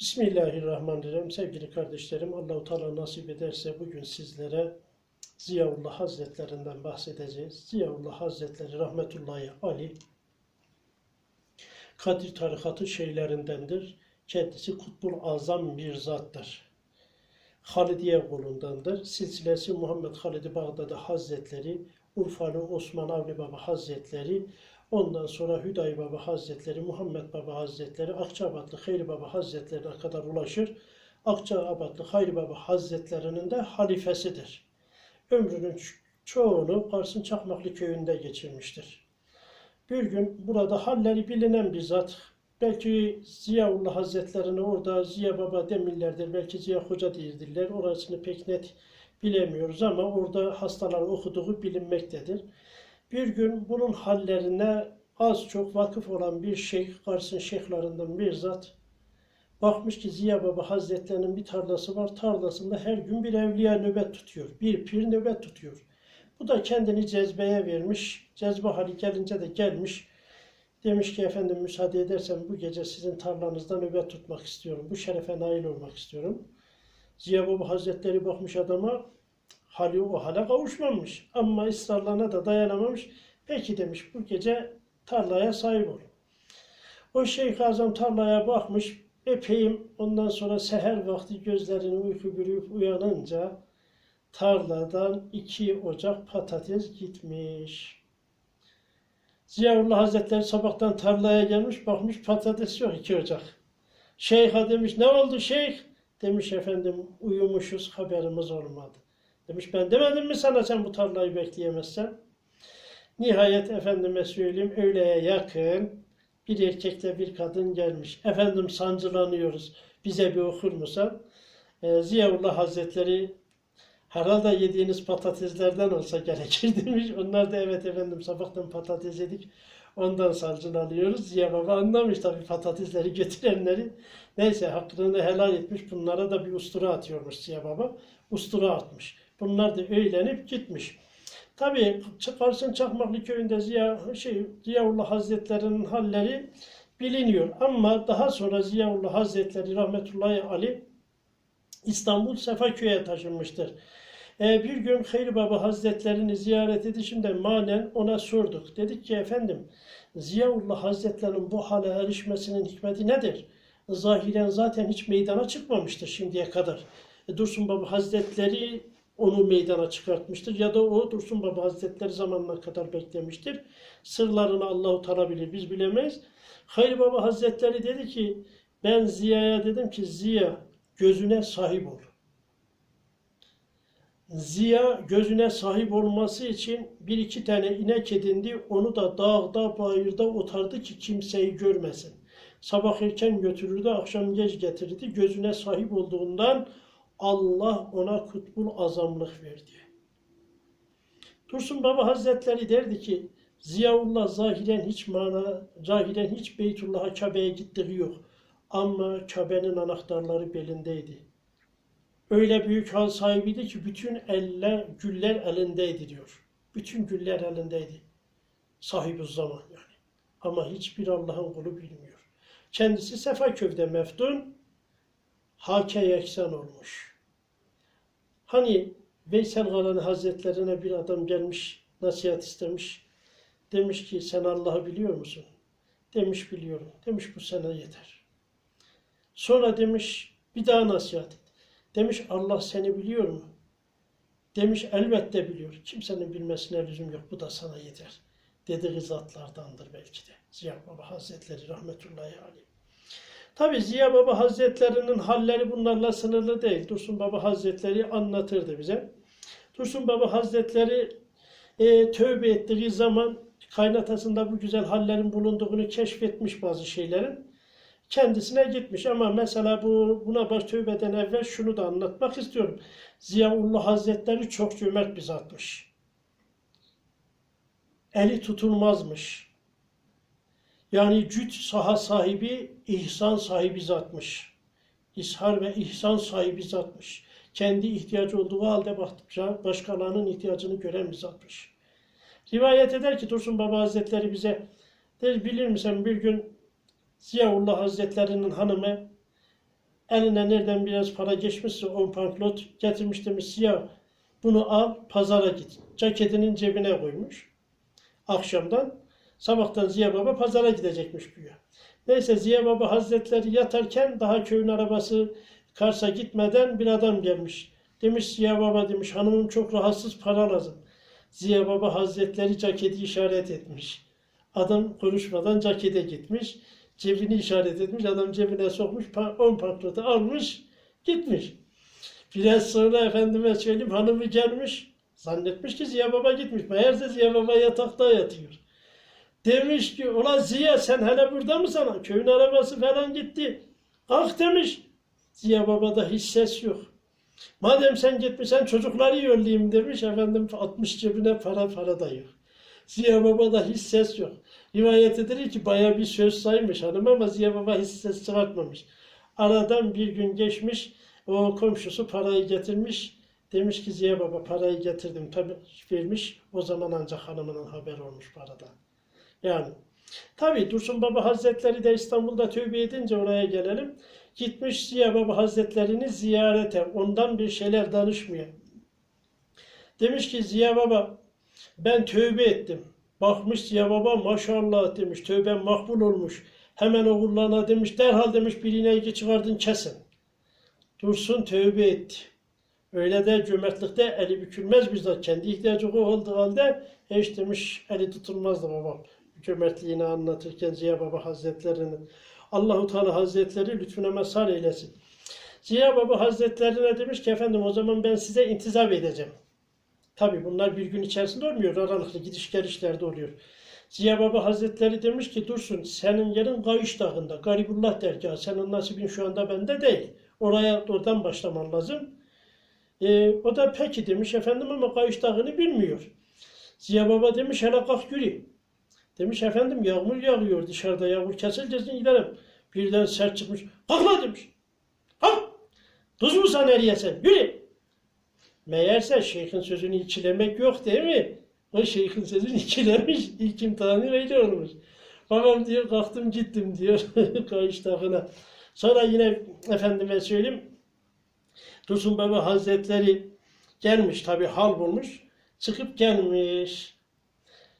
Bismillahirrahmanirrahim. Sevgili kardeşlerim, Allahu Teala nasip ederse bugün sizlere Ziyaullah Hazretlerinden bahsedeceğiz. Ziyaullah Hazretleri rahmetullahi ali Kadir tarikatı şeylerindendir. Kendisi Kutbul Azam bir zattır. Halidiye kolundandır. Silsilesi Muhammed Halid-i Bağdadi Hazretleri, Urfalı Osman Avni Baba Hazretleri, ondan sonra Hüdayi Baba Hazretleri, Muhammed Baba Hazretleri, Akçabatlı Hayri Baba Hazretlerine kadar ulaşır. Akçabatlı Hayri Baba Hazretlerinin de halifesidir. Ömrünün ço- çoğunu Kars'ın Çakmaklı köyünde geçirmiştir. Bir gün burada halleri bilinen bir zat, belki Ziyaullah Hazretlerini orada Ziya Baba demirlerdir, belki Ziya Hoca değildirler, orasını pek net bilemiyoruz ama orada hastalar okuduğu bilinmektedir. Bir gün bunun hallerine az çok vakıf olan bir şeyh, Kars'ın şeyhlerinden bir zat, bakmış ki Ziya Baba Hazretlerinin bir tarlası var, tarlasında her gün bir evliya nöbet tutuyor, bir pir nöbet tutuyor. Bu da kendini cezbeye vermiş, cezbe hali gelince de gelmiş, demiş ki efendim müsaade edersen bu gece sizin tarlanızda nöbet tutmak istiyorum, bu şerefe nail olmak istiyorum. Ziya Baba Hazretleri bakmış adama, hali o hale kavuşmamış. Ama ısrarlarına da dayanamamış. Peki demiş bu gece tarlaya sahip ol. O Şeyh Azam tarlaya bakmış. Epeyim ondan sonra seher vakti gözlerini uyku bürüyüp uyanınca tarladan iki ocak patates gitmiş. Ziyaullah Hazretleri sabahtan tarlaya gelmiş bakmış patates yok iki ocak. Şeyh'a demiş ne oldu şeyh? Demiş efendim uyumuşuz haberimiz olmadı. Demiş ben demedim mi sana sen bu tarlayı bekleyemezsen? Nihayet efendime söyleyeyim öğleye yakın bir erkekle bir kadın gelmiş. Efendim sancılanıyoruz. Bize bir okur musun? Ee, Ziyaullah Hazretleri herhalde yediğiniz patateslerden olsa gerekir demiş. Onlar da evet efendim sabahtan patates yedik. Ondan sancılanıyoruz. Ziya Baba anlamış tabii patatesleri götürenleri. Neyse hakkını helal etmiş. Bunlara da bir ustura atıyormuş Ziya Baba. Ustura atmış. Bunlar da öğlenip gitmiş. Tabii Kars'ın Çakmaklı köyünde Ziya, şey, Ziyaullah Hazretleri'nin halleri biliniyor. Ama daha sonra Ziyaullah Hazretleri rahmetullahi aleyh İstanbul Sefaköy'e taşınmıştır. Ee, bir gün Hayri Baba Hazretlerini ziyaret edişimde manen ona sorduk. Dedik ki efendim Ziyaullah Hazretlerinin bu hale erişmesinin hikmeti nedir? Zahiren zaten hiç meydana çıkmamıştır şimdiye kadar. E, Dursun Baba Hazretleri onu meydana çıkartmıştır ya da o Dursun Baba Hazretleri zamanına kadar beklemiştir. Sırlarını Allahu Teala bilir, biz bilemeyiz. Hayri Baba Hazretleri dedi ki ben Ziya'ya dedim ki Ziya gözüne sahip ol. Ziya gözüne sahip olması için bir iki tane inek edindi. Onu da dağda bayırda otardı ki kimseyi görmesin. Sabah erken götürürdü, akşam geç getirirdi. Gözüne sahip olduğundan Allah ona kutbul azamlık verdi. Dursun Baba Hazretleri derdi ki Ziyaullah zahiren hiç mana, zahiren hiç Beytullah'a Kabe'ye gittiği yok. Ama Kabe'nin anahtarları belindeydi. Öyle büyük hal sahibiydi ki bütün eller, güller elindeydi diyor. Bütün güller elindeydi. Sahibi zaman yani. Ama hiçbir Allah'ın kulu bilmiyor. Kendisi Sefaköy'de meftun, hake yeksan olmuş. Hani Veysel Galani Hazretlerine bir adam gelmiş, nasihat istemiş. Demiş ki sen Allah'ı biliyor musun? Demiş biliyorum. Demiş bu sana yeter. Sonra demiş bir daha nasihat et. Demiş Allah seni biliyor mu? Demiş elbette biliyor. Kimsenin bilmesine lüzum yok. Bu da sana yeter. Dediği zatlardandır belki de. Ziya Baba Hazretleri rahmetullahi aleyh. Tabi Ziya Baba Hazretlerinin halleri bunlarla sınırlı değil. Dursun Baba Hazretleri anlatırdı bize. Dursun Baba Hazretleri e, tövbe ettiği zaman kaynatasında bu güzel hallerin bulunduğunu keşfetmiş bazı şeylerin. Kendisine gitmiş ama mesela bu buna baş tövbeden evvel şunu da anlatmak istiyorum. Ziyaullah Hazretleri çok cömert bir zatmış. Eli tutulmazmış. Yani cüt saha sahibi, ihsan sahibi zatmış. İshar ve ihsan sahibi zatmış. Kendi ihtiyacı olduğu halde başkalarının ihtiyacını gören bir zatmış. Rivayet eder ki Dursun Baba Hazretleri bize der, bilir misin bir gün Ziyaullah Hazretlerinin hanımı Eline nereden biraz para geçmişse on banknot getirmiş demiş ya bunu al pazara git. Ceketinin cebine koymuş. Akşamdan sabahtan Ziya Baba pazara gidecekmiş güya. Neyse Ziya Baba Hazretleri yatarken daha köyün arabası Kars'a gitmeden bir adam gelmiş. Demiş Ziya Baba demiş hanımım çok rahatsız para lazım. Ziya Baba Hazretleri ceketi işaret etmiş. Adam konuşmadan cekete gitmiş. Cebini işaret etmiş. Adam cebine sokmuş. 10 panknotu almış. Gitmiş. Biraz sonra efendime söyleyeyim hanımı gelmiş. Zannetmiş ki Ziya Baba gitmiş. Meğerse Ziya Baba yatakta yatıyor. Demiş ki ulan Ziya sen hele burada mısın? Köyün arabası falan gitti. Kalk demiş. Ziya Baba'da hiç ses yok. Madem sen gitmişsen çocukları yollayayım demiş. Efendim atmış cebine para para da yok. Ziya Baba'da hiç ses yok. Rivayet edilir ki baya bir söz saymış hanım ama Ziya Baba hiç ses çıkartmamış. Aradan bir gün geçmiş. O komşusu parayı getirmiş. Demiş ki Ziya Baba parayı getirdim. Tabi vermiş. O zaman ancak hanımının haber olmuş paradan. Yani tabi Dursun Baba Hazretleri de İstanbul'da tövbe edince oraya gelelim. Gitmiş Ziya Baba Hazretlerini ziyarete. Ondan bir şeyler danışmıyor. Demiş ki Ziya Baba ben tövbe ettim. Bakmış Ziya Baba maşallah demiş. Tövben makbul olmuş. Hemen oğullarına demiş derhal demiş bir ineği çıkardın kesin. Dursun tövbe etti. Öyle de cömertlikte eli bükülmez bir zat. Kendi ihtiyacı olduğu halde hiç demiş eli tutulmazdı babam. Cömertliğini anlatırken Ziya Baba Hazretleri'nin. Allahu Teala Hazretleri lütfuna mazhar eylesin. Ziya Baba Hazretlerine demiş ki efendim o zaman ben size intizam edeceğim. Tabi bunlar bir gün içerisinde olmuyor. Aralıklı gidiş gelişlerde oluyor. Ziya Baba Hazretleri demiş ki Dursun senin yerin Kayış Dağı'nda. Garibullah dergahı. Senin nasibin şu anda bende değil. Oraya oradan başlaman lazım. Ee, o da peki demiş efendim ama Kayış Dağı'nı bilmiyor. Ziya Baba demiş hele kalk yürü. Demiş efendim yağmur yağıyor dışarıda yağmur kesilcesin gidelim. Birden sert çıkmış. Kalkma demiş. Kalk. Tuz mu sen eriye sen? Yürü. Meğerse şeyhin sözünü ikilemek yok değil mi? O şeyhin sözünü ikilemiş. İlk imtihanı öyle olmuş. Babam diyor kalktım gittim diyor kayış dağına. Sonra yine efendime söyleyeyim. Dursun Baba Hazretleri gelmiş tabi hal bulmuş. Çıkıp gelmiş.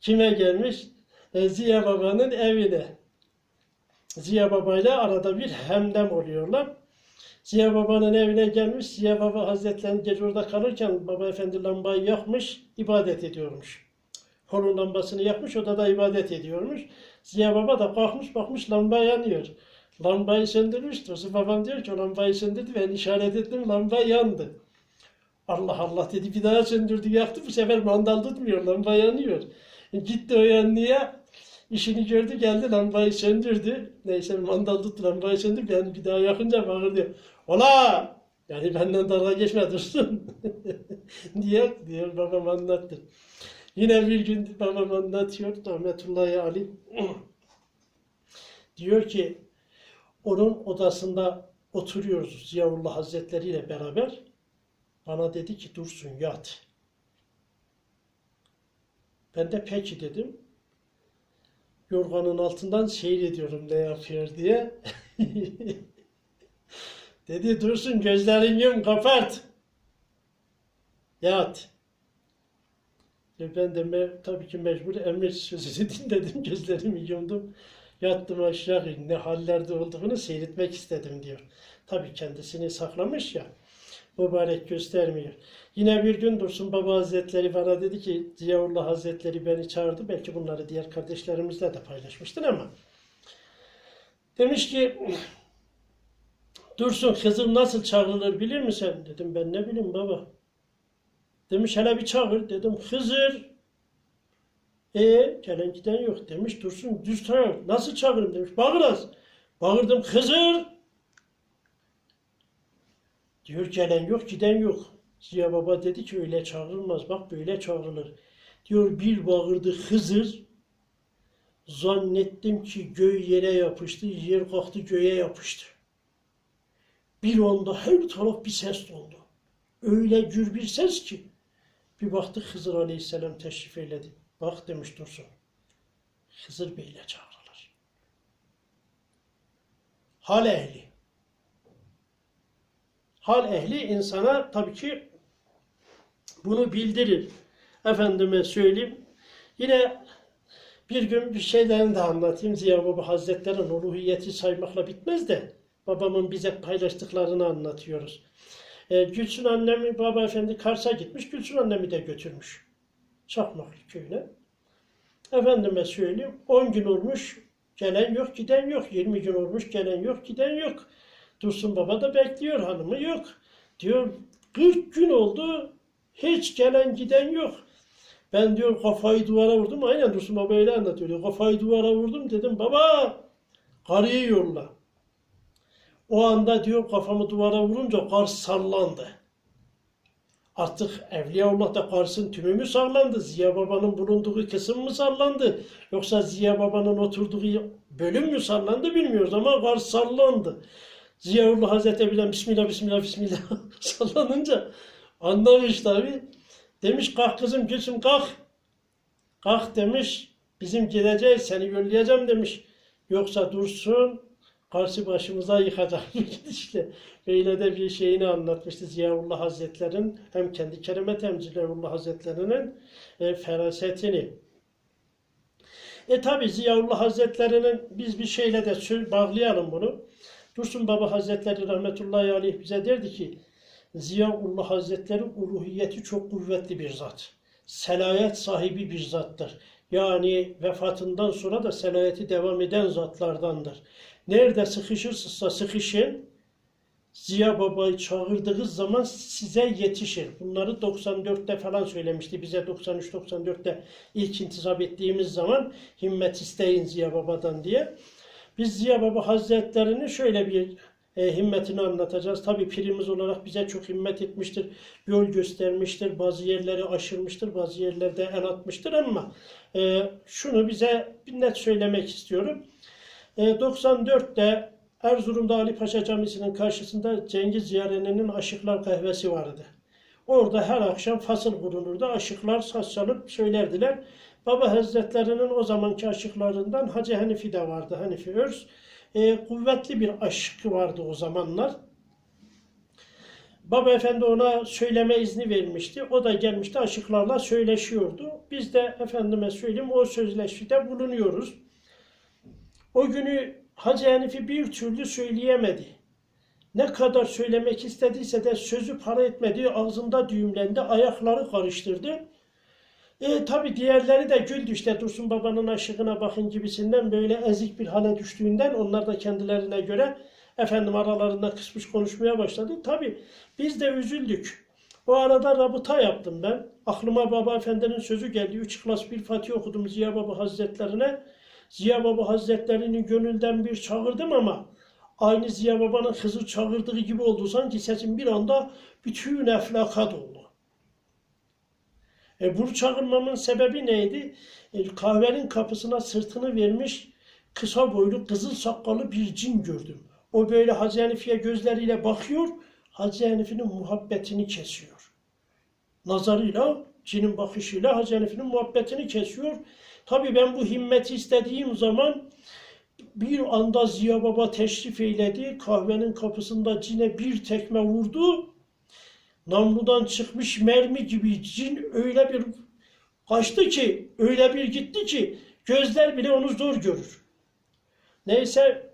Kime gelmiş? Ziya Baba'nın evine. Ziya Baba ile arada bir hemdem oluyorlar. Ziya Baba'nın evine gelmiş. Ziya Baba Hazretleri gece orada kalırken Baba Efendi lambayı yakmış, ibadet ediyormuş. Kolun lambasını yakmış, odada ibadet ediyormuş. Ziya Baba da kalkmış, bakmış lamba yanıyor. Lambayı söndürmüş. Dursun babam diyor ki o lambayı söndürdü. Ben işaret ettim, lamba yandı. Allah Allah dedi bir daha söndürdü yaktı. Bu sefer mandal tutmuyor, lamba yanıyor. Gitti o yanlıya. İşini gördü geldi lambayı söndürdü. Neyse mandal tuttu lambayı söndürdü. Yani bir daha yakınca bağırdı. Ola! Yani benden dalga geçme dursun. diye diyor babam anlattı. Yine bir gün babam anlatıyor. Rahmetullahi aleyh. diyor ki onun odasında oturuyoruz Ziyaullah Hazretleri ile beraber. Bana dedi ki dursun yat. Ben de peki dedim. Yorganın altından seyrediyorum ne yapıyor diye. dedi dursun gözlerin yum kapat. Yat. E ben de me- tabii ki mecbur emir sözünü dinledim. Gözlerimi yumdum. Yattım aşağı ne hallerde olduğunu seyretmek istedim diyor. Tabii kendisini saklamış ya. Mübarek göstermiyor. Yine bir gün Dursun Baba Hazretleri bana dedi ki Ziyaullah Hazretleri beni çağırdı. Belki bunları diğer kardeşlerimizle de paylaşmıştır ama. Demiş ki Dursun kızım nasıl çağrılır bilir misin? Dedim ben ne bileyim baba. Demiş hele bir çağır. Dedim Hızır. E gelen giden yok. Demiş Dursun düz çağır. Nasıl çağırırım demiş. Bağır az. Bağırdım Hızır. Diyor gelen yok giden yok. Ziya Baba dedi ki öyle çağrılmaz. Bak böyle çağrılır. Diyor bir bağırdı Hızır. Zannettim ki göğ yere yapıştı. Yer kalktı göğe yapıştı. Bir anda her taraf bir ses oldu. Öyle gür bir ses ki. Bir baktık Hızır Aleyhisselam teşrif eyledi. Bak demiş Dursun. Hızır Bey'le çağrılır. Hal ehli. hal ehli insana tabii ki bunu bildirir. Efendime söyleyeyim. Yine bir gün bir şeylerini de anlatayım. Ziya Baba Hazretleri'nin uluhiyeti saymakla bitmez de babamın bize paylaştıklarını anlatıyoruz. E, Gülsün annemi, baba efendi Kars'a gitmiş, Gülsün annemi de götürmüş. Çakmaklı köyüne. Efendime söyleyeyim, 10 gün olmuş, gelen yok, giden yok. 20 gün olmuş, gelen yok, giden yok. Dursun Baba da bekliyor, hanımı yok. Diyor, 40 gün oldu, hiç gelen giden yok. Ben diyor kafayı duvara vurdum. Aynen Dursun Baba öyle anlatıyor. Kafayı duvara vurdum dedim. Baba karıyı yolla. O anda diyor kafamı duvara vurunca kar sallandı. Artık Evliyaullah'ta Kars'ın tümü mü sallandı? Ziya Baba'nın bulunduğu kısım mı sallandı? Yoksa Ziya Baba'nın oturduğu bölüm mü sallandı bilmiyoruz ama Kars sallandı. Ziyaullah Hazretleri birden Bismillah Bismillah Bismillah sallanınca anlamış tabi. Demiş kalk kızım Gülsüm kalk. Kalk demiş. Bizim gideceğiz seni yollayacağım demiş. Yoksa dursun karşı başımıza yıkacak gidişle. Böyle de bir şeyini anlatmıştı Ziyaullah Hazretleri'nin hem kendi kerimet hem Ziyaullah Hazretleri'nin e, ferasetini. E tabi Ziyaullah Hazretleri'nin biz bir şeyle de bağlayalım bunu. Dursun Baba Hazretleri rahmetullahi aleyh bize derdi ki Ziyaullah Hazretleri uluhiyeti çok kuvvetli bir zat. Selayet sahibi bir zattır. Yani vefatından sonra da selayeti devam eden zatlardandır. Nerede sıkışırsınızsa sıkışın, Ziya Baba'yı çağırdığınız zaman size yetişir. Bunları 94'te falan söylemişti. Bize 93-94'te ilk intisap ettiğimiz zaman himmet isteyin Ziya Baba'dan diye. Biz Ziya Baba Hazretlerini şöyle bir e, himmetini anlatacağız. Tabi pirimiz olarak bize çok himmet etmiştir. Yol göstermiştir. Bazı yerleri aşırmıştır. Bazı yerlerde el atmıştır ama e, şunu bize bir net söylemek istiyorum. E, 94'te Erzurum'da Ali Paşa Camisi'nin karşısında Cengiz Ziyarene'nin Aşıklar Kahvesi vardı. Orada her akşam fasıl kurulurdu. Aşıklar saz çalıp söylerdiler. Baba Hazretlerinin o zamanki aşıklarından Hacı Hanifi de vardı. Hanifi Örs. E, kuvvetli bir aşkı vardı o zamanlar. Baba Efendi ona söyleme izni vermişti. O da gelmişti aşıklarla söyleşiyordu. Biz de efendime söyleyeyim o sözleşmede bulunuyoruz. O günü Hacı Hanifi bir türlü söyleyemedi. Ne kadar söylemek istediyse de sözü para etmedi. Ağzında düğümlendi, ayakları karıştırdı. E, tabi diğerleri de güldü işte Dursun Baba'nın aşığına bakın gibisinden böyle ezik bir hale düştüğünden onlar da kendilerine göre efendim aralarında kısmış konuşmaya başladı. Tabi biz de üzüldük. O arada rabıta yaptım ben. Aklıma Baba Efendi'nin sözü geldi. Üç İhlas bir Fatih okudum Ziya Baba Hazretlerine. Ziya Baba Hazretlerini gönülden bir çağırdım ama aynı Ziya Baba'nın kızı çağırdığı gibi oldu. Sanki sesim bir anda bütün eflaka doldu. E, bu çağırmamın sebebi neydi? E, kahvenin kapısına sırtını vermiş kısa boylu kızıl sakallı bir cin gördüm. O böyle Hacı Hanifi'ye gözleriyle bakıyor, Hacı Hanifi'nin muhabbetini kesiyor. Nazarıyla, cinin bakışıyla Hacı Hanifi'nin muhabbetini kesiyor. Tabii ben bu himmeti istediğim zaman bir anda Ziya Baba teşrif eyledi. Kahvenin kapısında cine bir tekme vurdu. Namludan çıkmış mermi gibi cin öyle bir kaçtı ki, öyle bir gitti ki gözler bile onu zor görür. Neyse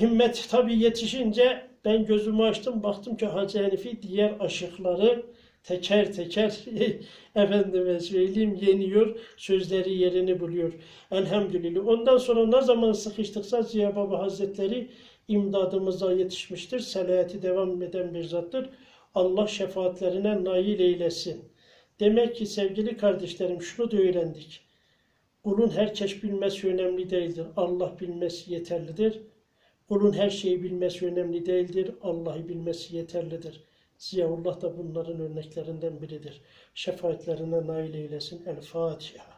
himmet tabii yetişince ben gözümü açtım baktım ki Hacı Hanifi diğer aşıkları teker teker efendime söyleyeyim yeniyor, sözleri yerini buluyor. Elhamdülillah. Ondan sonra ne zaman sıkıştıksa Ziya Baba Hazretleri imdadımıza yetişmiştir. Selayeti devam eden bir zattır. Allah şefaatlerine nail eylesin. Demek ki sevgili kardeşlerim şunu da öğrendik. Kulun herkes bilmesi önemli değildir. Allah bilmesi yeterlidir. Kulun her şeyi bilmesi önemli değildir. Allah'ı bilmesi yeterlidir. Ziyaullah da bunların örneklerinden biridir. Şefaatlerine nail eylesin. El Fatiha.